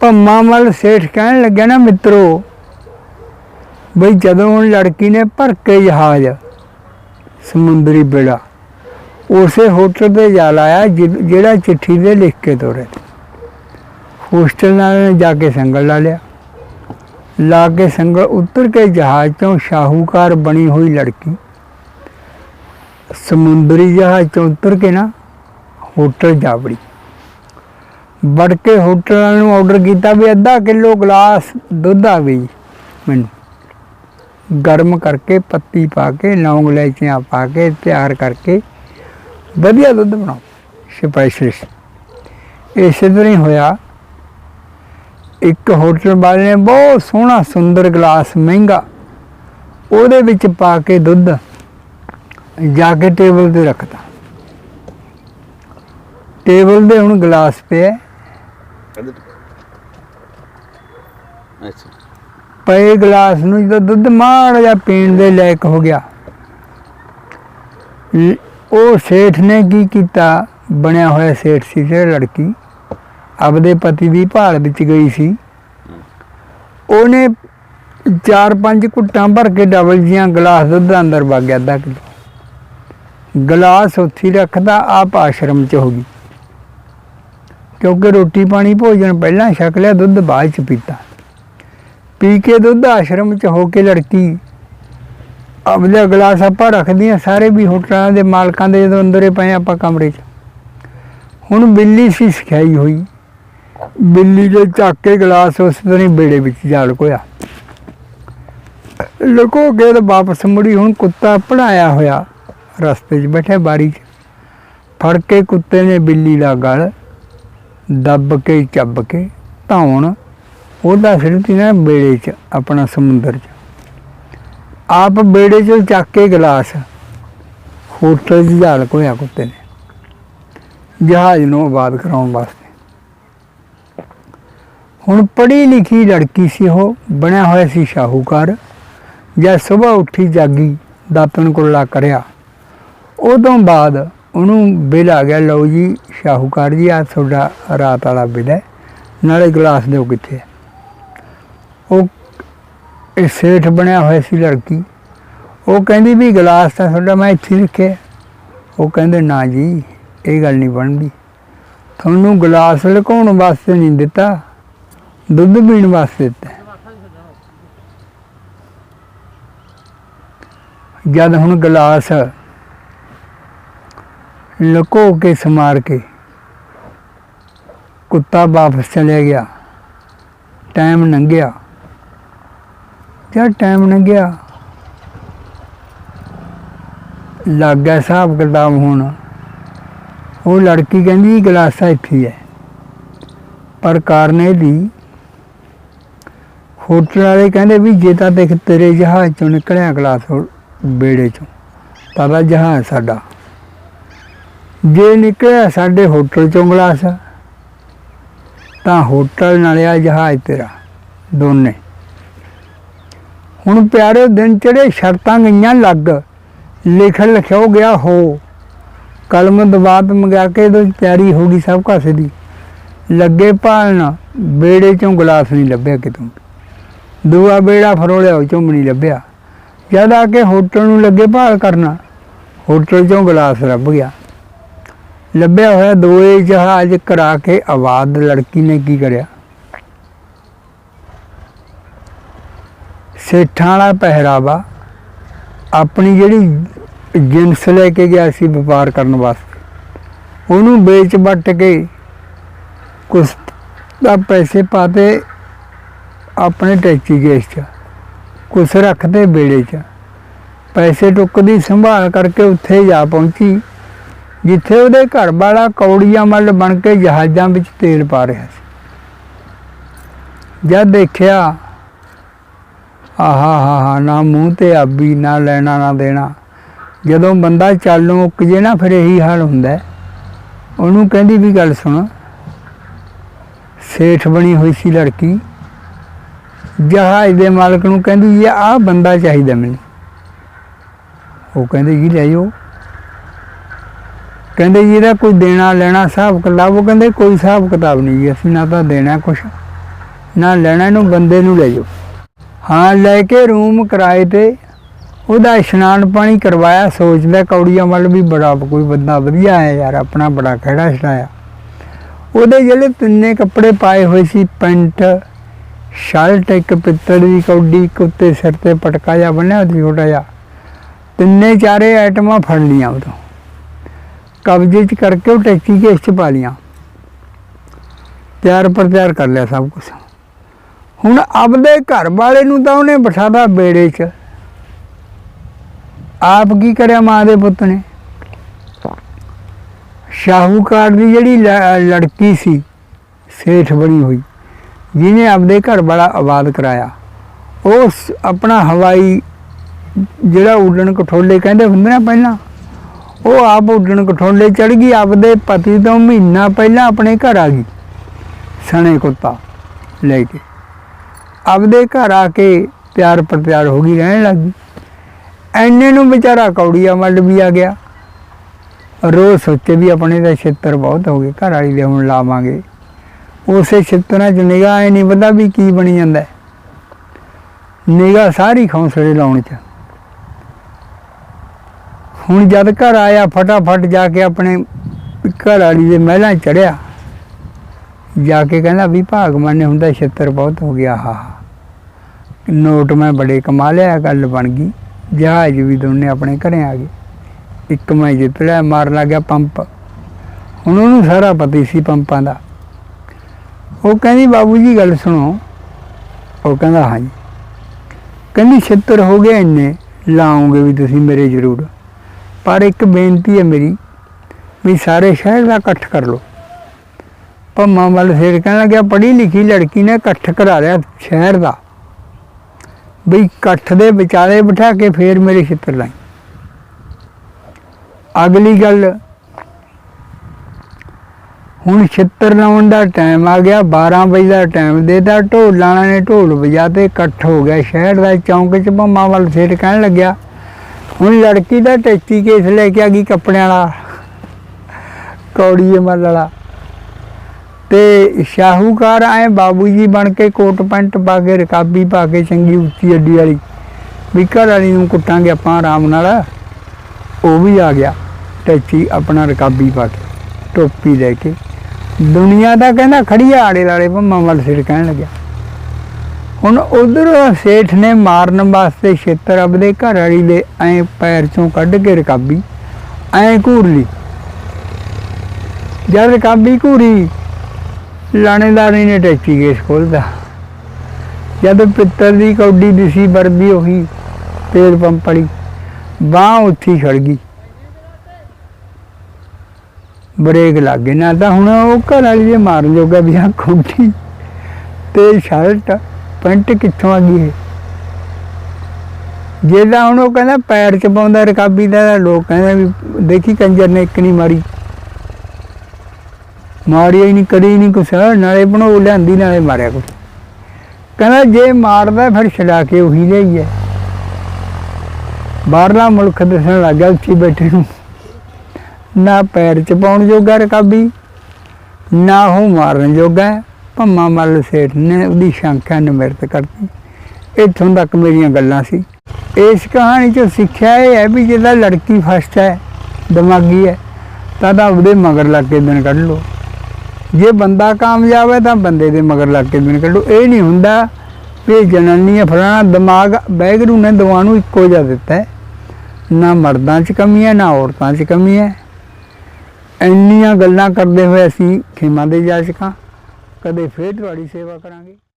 ਭੰਮਾ ਮਲ ਸੇਠ ਕਹਿਣ ਲੱਗਿਆ, ਨਾ ਮਿੱਤਰੋ, ਬਈ ਜਦੋਂ ਹੁਣ ਲੜਕੀ ਨੇ ਭਰ ਕੇ ਜਹਾਜ਼, ਸਮੁੰਦਰੀ ਬੇੜਾ, ਉਸੇ ਹੋਟਲ ਤੇ ਜਾ ਲਾਇਆ, ਜਿ- ਜਿਹੜਾ ਚਿੱਠੀ ਦੇ ਲਿਖ ਕੇ ਤੋਰੇ ਹੋਸਟਲ ਨਾਲ ਜਾ ਕੇ ਸੰਗਲ ਲਾ ਲਿਆ। ਲਾ ਕੇ ਸੰਗਲ ਉਤਰ ਕੇ ਜਹਾਜ਼ ਤੋਂ ਸ਼ਾਹੂਕਾਰ ਬਣੀ ਹੋਈ ਲੜਕੀ, ਸਮੁੰਦਰੀ ਜਹਾਜ਼ ਤੋਂ ਉਤਰ ਕੇ ਨਾ ਹੋਟਲ ਜਾ ਵੜੀ। ਵੜ ਕੇ ਹੋਟਲ ਨੂੰ ਆਰਡਰ ਕੀਤਾ ਵੀ ਅੱਧਾ ਕਿਲੋ ਗਲਾਸ ਦੁੱਧ ਆ ਗਈ ਮੈਨੂੰ। ਗਰਮ ਕਰਕੇ ਪੱਤੀ ਪਾ ਕੇ, ਲੌਂਗ ਇਲਾਇਚੀਆਂ ਪਾ ਕੇ, ਤਿਆਰ ਕਰਕੇ ਵਧੀਆ ਦੁੱਧ ਬਣਾਓ ਸਪੈਸ਼ਲਿਸਟ ਇਸੇ ਤਰ੍ਹਾਂ ਹੀ ਹੋਇਆ। ਇੱਕ ਹੋਟਲ ਵਾਲੇ ਨੇ ਬਹੁਤ ਸੋਹਣਾ ਸੁੰਦਰ ਗਲਾਸ ਮਹਿੰਗਾ ਉਹਦੇ ਵਿੱਚ ਪਾ ਕੇ ਦੁੱਧ ਜਾ ਕੇ ਟੇਬਲ ਤੇ ਰੱਖਤਾ। ਟੇਬਲ ਦੇ ਹੁਣ ਗਲਾਸ ਪਿਆ। ਅੱਛਾ। ਪਏ ਗਲਾਸ ਨੂੰ ਜਦੋਂ ਦੁੱਧ ਮਾੜਾ ਜਿਹਾ ਪੀਣ ਦੇ ਲਾਇਕ ਹੋ ਗਿਆ ਉਹ ਸੇਠ ਨੇ ਕੀ ਕੀਤਾ? ਬਣਿਆ ਹੋਇਆ ਸੇਠ ਸੀ ਤੇ ਲੜਕੀ ਆਪਦੇ ਪਤੀ ਦੀ ਭਾਲ ਵਿੱਚ ਗਈ ਸੀ। ਉਹਨੇ ਚਾਰ ਪੰਜ ਘੁੱਟਾਂ ਭਰ ਕੇ ਡਬਲ ਜੀਆਂ ਗਲਾਸ ਦੁੱਧ ਅੰਦਰ ਵਗ ਗਿਆ ਅੱਧਾ ਕਿਲੋ। ਗਲਾਸ ਉੱਥੇ ਰੱਖਦਾ, ਆਪ ਆਸ਼ਰਮ ਚ ਹੋ ਗਈ। ਕਿਉਂਕਿ ਰੋਟੀ ਪਾਣੀ ਭੋਜਨ ਪਹਿਲਾਂ ਛਕ ਲਿਆ, ਦੁੱਧ ਬਾਅਦ ਚ ਪੀਤਾ। ਪੀ ਕੇ ਦੁੱਧ ਆਸ਼ਰਮ ਚ ਹੋ ਕੇ ਲੜਕੀ ਆਪਦਾ ਗਲਾਸ ਆਪਾਂ ਰੱਖਦੀਆਂ, ਸਾਰੇ ਵੀ ਹੋਟਲਾਂ ਦੇ ਮਾਲਕਾਂ ਦੇ ਜਦੋਂ ਅੰਦਰੇ ਪਏ ਆਪਾਂ ਕਮਰੇ 'ਚ। ਹੁਣ ਬਿੱਲੀ ਸੀ ਸਿਖਾਈ ਹੋਈ। ਬਿੱਲੀ ਦੇ ਚੱਕ ਕੇ ਗਲਾਸ ਉਸ ਤਰ੍ਹਾਂ ਹੀ ਬੇੜੇ ਵਿੱਚ ਜਾ ਲੁਕੋਇਆ ਲੁਕੋ ਕੇ ਤੇ ਵਾਪਸ ਮੁੜੀ, ਹੁਣ ਕੁੱਤਾ ਪੜਾਇਆ ਹੋਇਆ। ਰਸਤੇ 'ਚ ਬੈਠੇ ਬਾਰੀ 'ਚ। ਫੜ ਕੇ ਕੁੱਤੇ ਨੇ ਬਿੱਲੀ ਦਾ ਗਲ ਦੱਬ ਕੇ, ਚੱਬ ਕੇ ਧੌਣ। ਉਹਦਾ ਸਿਰਤੀ ਨਾ, ਬੇੜੇ 'ਚ, ਆਪਣਾ ਸਮੁੰਦਰ 'ਚ। ਆਪ ਬੇੜੇ 'ਚ ਚੱਕ ਕੇ ਗਲਾਸ ਹੋਟਲ 'ਚ ਜਾਲ ਕੋਇਆ ਕੁੱਤੇ ਨੇ। ਜਹਾਜ਼ ਨੂੰ ਆਬਾਦ ਕਰਾਉਣ ਵਾਸਤੇ। ਹੁਣ ਪੜ੍ਹੀ ਲਿਖੀ ਲੜਕੀ ਸੀ ਉਹ, ਬਣਿਆ ਹੋਇਆ ਸੀ ਸ਼ਾਹੂਕਾਰ। ਜਦ ਸਵੇਰ ਉੱਠੀ, ਜਾਗੀ ਦਾਤਨ ਕੁਰਲਾ ਕਰਿਆ। ਉਦੋਂ ਬਾਅਦ ਉਹਨੂੰ ਬਿੱਲ ਆ ਗਿਆ। ਲਓ ਜੀ, ਸ਼ਾਹੂਕਾਰ ਜੀ ਆ ਤੁਹਾਡਾ ਰਾਤ ਵਾਲਾ ਬਿੱਲ ਹੈ। ਨਾਲੇ ਗਲਾਸ ਦਿਓ ਕਿੱਥੇ ਉਹ ਇਹ ਸੇਠ ਬਣਿਆ ਹੋਇਆ ਸੀ ਲੜਕੀ। ਉਹ ਕਹਿੰਦੀ ਵੀ ਗਲਾਸ ਤਾਂ ਤੁਹਾਡਾ ਮੈਂ ਇੱਥੇ ਰੱਖਿਆ। ਉਹ ਕਹਿੰਦੇ, ਨਾ ਜੀ, ਇਹ ਗੱਲ ਨਹੀਂ ਬਣਦੀ। ਤੁਹਾਨੂੰ ਗਲਾਸ ਲੁਕਾਉਣ ਵਾਸਤੇ ਨਹੀਂ ਦਿੱਤਾ, ਦੁੱਧ ਪੀਣ ਵਾਸਤੇ ਦਿੱਤਾ। ਜਦ ਹੁਣ ਗਲਾਸ ਲੁਕੋ ਕੇ ਸਮਾਰ ਕੇ ਕੁੱਤਾ ਵਾਪਸ ਚਲੇ ਗਿਆ। ਟਾਈਮ ਲੰਘਿਆ। ਜਦ ਟਾਈਮ ਲੰਘਿਆ, ਲੱਗ ਗਿਆ ਹਿਸਾਬ ਕਿਤਾਬ ਹੁਣ, ਉਹ ਲੜਕੀ ਕਹਿੰਦੀ ਗਲਾਸਾ ਇੱਥੇ ਹੈ ਪਰ ਕਾਰਨ ਇਹ ਦੀ ਹੋਟਲ ਵਾਲੇ ਕਹਿੰਦੇ ਵੀ ਜੇ ਤਾਂ ਦੇਖ ਤੇਰੇ ਜਹਾਜ਼ ਚੋਂ ਨਿਕਲਿਆ ਗਲਾਸ ਉਹ ਬੇੜੇ ਚੋਂ ਤਾਂ ਜਹਾਜ਼ ਸਾਡਾ। ਜੇ ਨਿਕਲਿਆ ਸਾਡੇ ਹੋਟਲ ਚੋਂ ਗਲਾਸ, ਤਾਂ ਹੋਟਲ ਨਾਲੇ ਆ ਜਹਾਜ਼ ਤੇਰਾ, ਦੋਨੇ। ਹੁਣ ਪਿਆਰੇ ਦਿਨ ਚੜੇ ਸ਼ਰਤਾਂ ਗਈਆਂ ਲੱਗ, ਲਿਖ ਲਿਖਿਓ ਗਿਆ ਹੋ। ਕਲਮ ਦਬਾਤ ਮੰਗਾ ਕੇ ਇਹਦੇ ਵਿੱਚ ਹੋ ਗਈ ਸਭ ਕਾਸੇ ਦੀ। ਲੱਗੇ ਭਾਲਣ, ਬੇੜੇ ਚੋਂ ਗਲਾਸ ਨਹੀਂ ਲੱਭਿਆ ਕਿਤੋਂ। ਦੂਆ ਬੇੜਾ ਫਰੋਲਿਆ, ਉਹ ਚੋਂ ਨਹੀਂ ਲੱਭਿਆ। ਜਦ ਆ ਕੇ ਹੋਟਲ ਨੂੰ ਲੱਗੇ ਭਾਲ ਕਰਨਾ, ਹੋਟਲ ਚੋਂ ਗਲਾਸ ਲੱਭ ਗਿਆ। ਲੱਭਿਆ ਹੋਇਆ ਦੋਏ ਜਹਾਜ਼ ਕਰਾ ਕੇ ਆਵਾਜ਼ ਲੜਕੀ ਨੇ ਕੀ ਕਰਿਆ? ਸੇਠਾਂ ਵਾਲਾ ਪਹਿਰਾਵਾ, ਆਪਣੀ ਜਿਹੜੀ ਜਿੰਸ ਲੈ ਕੇ ਗਿਆ ਸੀ ਵਪਾਰ ਕਰਨ ਵਾਸਤੇ, ਉਹਨੂੰ ਵੇਚ ਵੱਟ ਕੇ ਕੁਛ ਦਾ ਪੈਸੇ ਪਾਤੇ ਆਪਣੇ ਟੈਚੀ ਗੇਸ ਚ ਕੁਛ ਰੱਖਦੇ ਬੇੜੇ ਚ, ਪੈਸੇ ਟੁੱਕਦੀ ਸੰਭਾਲ ਕਰਕੇ ਉੱਥੇ ਜਾ ਪਹੁੰਚੀ। ਜਿੱਥੇ ਉਹਦੇ ਘਰ ਵਾਲਾ ਕੌੜੀਆਂ ਮੱਲ ਬਣ ਕੇ ਜਹਾਜ਼ਾਂ ਵਿੱਚ ਤੇਲ ਪਾ ਰਿਹਾ ਸੀ। ਜਦ ਦੇਖਿਆ, ਆਹਾ, ਹਾ ਹਾ, ਨਾ ਮੂੰਹ ਤੇ ਆਬੀ, ਨਾ ਲੈਣਾ, ਨਾ ਦੇਣਾ। ਜਦੋਂ ਬੰਦਾ ਚੱਲ ਉੱਕ ਜੇ ਨਾ, ਫਿਰ ਇਹੀ ਹਾਲ ਹੁੰਦਾ। ਉਹਨੂੰ ਕਹਿੰਦੀ ਵੀ ਗੱਲ ਸੁਣ। ਸੇਠ ਬਣੀ ਹੋਈ ਸੀ ਲੜਕੀ। ਜਹਾਜ਼ ਦੇ ਮਾਲਕ ਨੂੰ ਕਹਿੰਦੀ, ਇਹ ਆ ਬੰਦਾ ਚਾਹੀਦਾ ਮੈਨੂੰ। ਉਹ ਕਹਿੰਦੇ, ਜੀ ਲੈ ਜਾਓ ਕਹਿੰਦੇ ਜੀ ਇਹਦਾ ਕੋਈ ਦੇਣਾ ਲੈਣਾ ਹਿਸਾਬ ਕਿਤਾਬ, ਉਹ ਕਹਿੰਦੇ ਕੋਈ ਹਿਸਾਬ ਕਿਤਾਬ ਨਹੀਂ ਜੀ, ਅਸੀਂ ਨਾ ਤਾਂ ਦੇਣਾ ਕੁਛ, ਨਾ ਲੈਣਾ ਇਹਨੂੰ, ਬੰਦੇ ਨੂੰ ਲੈ ਜਾਓ। ਹਾਂ, ਲੈ ਕੇ ਰੂਮ ਕਿਰਾਏ ਤੇ, ਉਹਦਾ ਇਸ਼ਨਾਨ ਪਾਣੀ ਕਰਵਾਇਆ, ਸੋਚਦਾ ਕੌੜੀਆਂ ਵੱਲ ਵੀ ਬੜਾ ਕੋਈ ਬੰਦਾ ਵਧੀਆ ਹੈ ਯਾਰ, ਆਪਣਾ ਬੜਾ ਖੜਾ ਛੜਾਇਆ ਉਹਦੇ ਜਿਹੜੇ ਤਿੰਨੇ ਕੱਪੜੇ ਪਾਏ ਹੋਏ ਸੀ, ਪੈਂਟ, ਸ਼ਰਟ, ਇੱਕ ਪਿੱਤਲ ਦੀ ਕੌਡੀ ਕੁੱਤੇ ਸਿਰ ਤੇ ਪਟਕਾ ਜਿਹਾ ਬੰਨਿਆ ਸੀ ਛੋਟਾ ਜਿਹਾ। ਤਿੰਨੇ ਚਾਰੇ ਆਈਟਮਾਂ ਫੜ ਲੀਆਂ ਉਦੋਂ ਕਬਜ਼ੇ 'ਚ ਕਰਕੇ ਉਹ ਟੈਚੀ ਕੇਸ 'ਚ ਪਾ ਲੀਆਂ ਤਿਆਰ ਪਰ ਤਿਆਰ ਕਰ ਲਿਆ ਸਭ ਕੁਝ ਹੁਣ ਆਪਦੇ ਘਰ ਵਾਲੇ ਨੂੰ ਤਾਂ ਉਹਨੇ ਬਿਠਾਦਾ ਬੇੜੇ 'ਚ। ਆਪ ਕੀ ਕਰਿਆ ਮਾਂ ਦੇ ਪੁੱਤ ਨੇ? ਸ਼ਾਹੂਕਾਰ ਦੀ ਜਿਹੜੀ ਲ- ਲੜਕੀ ਸੀ, ਸੇਠ ਬਣੀ ਹੋਈ, ਜਿਹਨੇ ਆਪਦੇ ਘਰ ਵਾਲਾ ਆਬਾਦ ਕਰਾਇਆ। ਉਹ ਆਪਣਾ ਹਵਾਈ ਜਿਹੜਾ ਉੱਡਣ ਕਠੋਲੇ ਕਹਿੰਦੇ ਹੁੰਦੇ ਨਾ ਪਹਿਲਾਂ। ਉਹ ਆਪ ਉੱਡਣ ਕਠੋਲੇ ਚੜ ਗਈ, ਆਪਦੇ ਪਤੀ ਤੋਂ ਮਹੀਨਾ ਪਹਿਲਾਂ ਆਪਣੇ ਘਰ ਆ ਗਈ, ਸਣੇ ਕੁੱਤਾ ਲੈ ਕੇ। ਆਪਦੇ ਘਰ ਆ ਕੇ ਪਿਆਰ ਪ੍ਰਤਿਆਰ ਹੋ ਗਈ, ਰਹਿਣ ਲੱਗੀ ਐਨੇ ਨੂੰ ਵਿਚਾਰਾ ਕੌੜੀਆ ਮੱਲ ਵੀ ਆ ਗਿਆ। ਰੋਜ਼ ਸੋਚੇ ਵੀ ਆਪਣੇ ਦਾ ਛਿੱਤਰ ਬਹੁਤ ਹੋ ਗਏ, ਘਰ ਵਾਲੀ ਦੇ ਹੁਣ ਲਾਵਾਂਗੇ। ਉਸੇ ਛਿੱਤਰਾਂ 'ਚ ਨਿਗਾਹ ਇਹ ਨਹੀਂ ਪਤਾ ਵੀ ਕੀ ਬਣੀ ਜਾਂਦਾ। ਨਿਗਾਹ ਸਾਰੀ ਖੌਂਸਲੇ ਲਾਉਣ 'ਚ। ਹੁਣ ਜਦ ਘਰ ਆਇਆ, ਫਟਾਫਟ ਜਾ ਕੇ ਆਪਣੇ ਘਰ ਵਾਲੀ ਦੇ ਮਹਿਲਾਂ ਚੜਿਆ ਜਾ ਕੇ ਕਹਿੰਦਾ ਵੀ ਭਾਗਵਾਨ ਨੇ ਹੁੰਦਾ ਛਿੱਤਰ ਬਹੁਤ ਹੋ ਗਿਆ, ਹਾ ਨੋਟ ਮੈਂ ਬੜੇ ਕਮਾ ਲਿਆ, ਗੱਲ ਬਣ ਗਈ। ਜਹਾਜ਼ ਵੀ ਦੋਨੇ ਆਪਣੇ ਘਰੇ ਆ ਗਏ। ਇੱਕ ਮੈਂ ਜਿੱਤ ਲਿਆ ਮਾਰਨ ਲੱਗਿਆ ਪੰਪ। ਹੁਣ ਉਹਨੂੰ ਸਾਰਾ ਪਤਾ ਸੀ ਪੰਪਾਂ ਦਾ। ਉਹ ਕਹਿੰਦੀ, ਬਾਬੂ ਜੀ, ਗੱਲ ਸੁਣੋ। ਉਹ ਕਹਿੰਦਾ, ਹਾਂਜੀ। ਕਹਿੰਦੀ, ਛਿੱਤਰ ਹੋ ਗਏ ਇੰਨੇ, ਲਾਉਂਗੇ ਵੀ ਤੁਸੀਂ ਮੇਰੇ ਜ਼ਰੂਰ। ਪਰ ਇੱਕ ਬੇਨਤੀ ਹੈ ਮੇਰੀ ਵੀ ਸਾਰੇ ਸ਼ਹਿਰ ਦਾ ਇਕੱਠ ਕਰ ਲਓ। ਭੰਮਾ ਵੱਲ ਫੇਰ ਕਹਿਣ ਲੱਗਿਆ, ਪੜ੍ਹੀ ਲਿਖੀ ਲੜਕੀ ਨੇ ਇਕੱਠ ਕਰਾ ਲਿਆ ਸ਼ਹਿਰ ਦਾ। ਵੀ ਇਕੱਠ ਦੇ ਵਿਚਾਲੇ ਬਿਠਾ ਕੇ ਫੇਰ ਮੇਰੇ ਛਿੱਤਰ ਲਾਈ। ਅਗਲੀ ਗੱਲ, ਹੁਣ ਛਿੱਤਰ ਲਾਉਣ ਦਾ ਟਾਈਮ ਆ ਗਿਆ 12 ਵਜੇ ਦਾ ਟਾਈਮ ਦੇਤਾ, ਢੋਲ ਲਾਣਾ ਨੇ ਢੋਲ ਵਜਾਤੇ ਇਕੱਠ ਹੋ ਗਿਆ। ਸ਼ਹਿਰ ਦਾ ਚੌਂਕ 'ਚ ਭੰਮਾ ਵੱਲ ਫੇਰ ਕਹਿਣ ਲੱਗਿਆ ਹੁਣ ਲੜਕੀ ਦਾ ਟੈਚੀ ਕੇਸ ਲੈ ਕੇ ਆ ਗਈ ਕੱਪੜਿਆਂ ਵਾਲਾ ਕੌੜੀਏ ਮੱਲ ਵਾਲਾ। ਤੇ ਸ਼ਾਹੂਕਾਰ ਆਏ ਬਾਬੂ ਜੀ ਬਣ ਕੇ ਕੋਟ ਪੈਂਟ ਪਾ ਕੇ, ਰਕਾਬੀ ਪਾ ਕੇ, ਚੰਗੀ ਉੱਚੀ ਅੱਡੀ ਵਾਲੀ, ਵੀ ਘਰ ਵਾਲੀ ਨੂੰ ਕੁੱਟਾਂਗੇ ਆਪਾਂ ਆਰਾਮ ਨਾਲ। ਉਹ ਵੀ ਆ ਗਿਆ, ਟੈਚੀ ਆਪਣਾ ਰਕਾਬੀ ਪਾ ਕੇ, ਟੋਪੀ ਲੈ ਕੇ। ਦੁਨੀਆ ਦਾ ਕਹਿੰਦਾ ਖੜੀਆ ਆੜੇ ਲਾੜੇ ਭੰਮਾ ਵੱਲ ਸਿਰ ਕਹਿਣ ਲੱਗਿਆ। ਹੁਣ ਉਧਰ ਸੇਠ ਨੇ ਮਾਰਨ ਵਾਸਤੇ ਛੇਤਰ ਆਪਦੇ ਘਰ ਵਾਲੀ ਦੇ ਐ ਪੈਰ ਚੋਂ ਕੱਢ ਕੇ ਰਕਾਬੀ, ਐ ਘੂਰ ਲਈ। ਜਦ ਰਕਾਬੀ ਘੂਰੀ ਲਾਣੇਦਾਰੀ ਨੇ ਟੈਕਸੀ ਕੇਸ ਖੋਲਦਾ ਜਦ ਪਿੱਤਰ ਦੀ ਕੌਡੀ ਦਿਸੀ ਵਰਦੀ ਉਹੀ ਤੇਲ ਪੰਪ ਵਾਲੀ, ਬਾਹ ਉੱਥੀ ਛੜ ਗਈ। ਬ੍ਰੇਕ ਲੱਗ ਗਏ ਨਾ ਤਾਂ ਹੁਣ ਉਹ ਘਰ ਵਾਲੀ ਦੇ ਮਾਰਨ ਜੋਗਾ ਵੀ ਆ ਕੌਡੀ ਤੇ ਸ਼ਰਟ ਪੈਂਟ ਕਿੱਥੋਂ ਆ ਗਈ ਇਹ? ਜਿਹਦਾ ਹੁਣ ਉਹ ਕਹਿੰਦਾ ਪੈਰ ਚ ਪਾਉਂਦਾ ਰਕਾਬੀ ਦਾ ਲੋਕ ਕਹਿੰਦੇ ਵੀ ਦੇਖੀ ਕੰਜਰ ਨੇ ਇੱਕ ਨਹੀਂ ਮਾਰੀ। ਮਾਰੀ ਹੀ ਨਹੀਂ, ਕਰੀ ਨਹੀਂ ਕੁਛ, ਨਾਲੇ ਬਣੋ ਲਿਆਂਦੀ, ਨਾਲੇ ਮਾਰਿਆ ਕੁਛ। ਕਹਿੰਦਾ ਜੇ ਮਾਰਦਾ ਫਿਰ ਛਡਾ ਕੇ ਉਹੀ ਲਈਏ ਬਾਹਰਲਾ ਮੁਲਕ ਦੱਸਣ ਲੱਗਾ ਉੱਚੀ ਬੈਠੇ ਨੂੰ। ਨਾ ਪੈਰ ਚ ਪਾਉਣ ਜੋਗਾ ਰਕਾਬੀ, ਨਾ ਉਹ ਮਾਰਨ ਜੋਗਾ। ਭੰਮਾ ਮੱਲ ਸੇਠ ਨੇ ਉਹਦੀ ਸ਼ੰਕਾ ਨਿਮਰਤ ਕਰਤੀ। ਇੱਥੋਂ ਤੱਕ ਮੇਰੀਆਂ ਗੱਲਾਂ ਸੀ। ਇਸ ਕਹਾਣੀ ਚੋਂ ਸਿੱਖਿਆ ਇਹ ਹੈ ਵੀ ਜਿਹਦਾ ਲੜਕੀ ਫਸਟ ਹੈ, ਦਿਮਾਗੀ ਹੈ, ਤਾਂ ਤਾਂ ਉਹਦੇ ਮਗਰ ਲੱਗ ਕੇ ਦਿਨ ਕੱਢ ਲਓ। ਜੇ ਬੰਦਾ ਕਾਮਯਾਬ ਹੈ ਤਾਂ ਬੰਦੇ ਦੇ ਮਗਰ ਲੱਗ ਕੇ ਦਿਨ ਕੱਢੋ ਇਹ ਨਹੀਂ ਹੁੰਦਾ ਵੀ ਜਨਨੀ ਹੈ, ਫਲਾਣਾ ਦਿਮਾਗ ਬੈਗਰੂ ਨੇ ਦੋਵਾਂ ਨੂੰ ਇੱਕੋ ਜਿਹਾ ਦਿੱਤਾ ਹੈ। ਨਾ ਮਰਦਾਂ 'ਚ ਕਮੀ ਹੈ, ਨਾ ਔਰਤਾਂ 'ਚ ਕਮੀ ਹੈ। ਇੰਨੀਆਂ ਗੱਲਾਂ ਕਰਦੇ ਹੋਏ ਅਸੀਂ ਖੇਮਾਂ ਦੇ ਜਾਚਕਾਂ ਕਦੇ ਫੇਰ ਤੁਹਾਡੀ ਸੇਵਾ ਕਰਾਂਗੇ।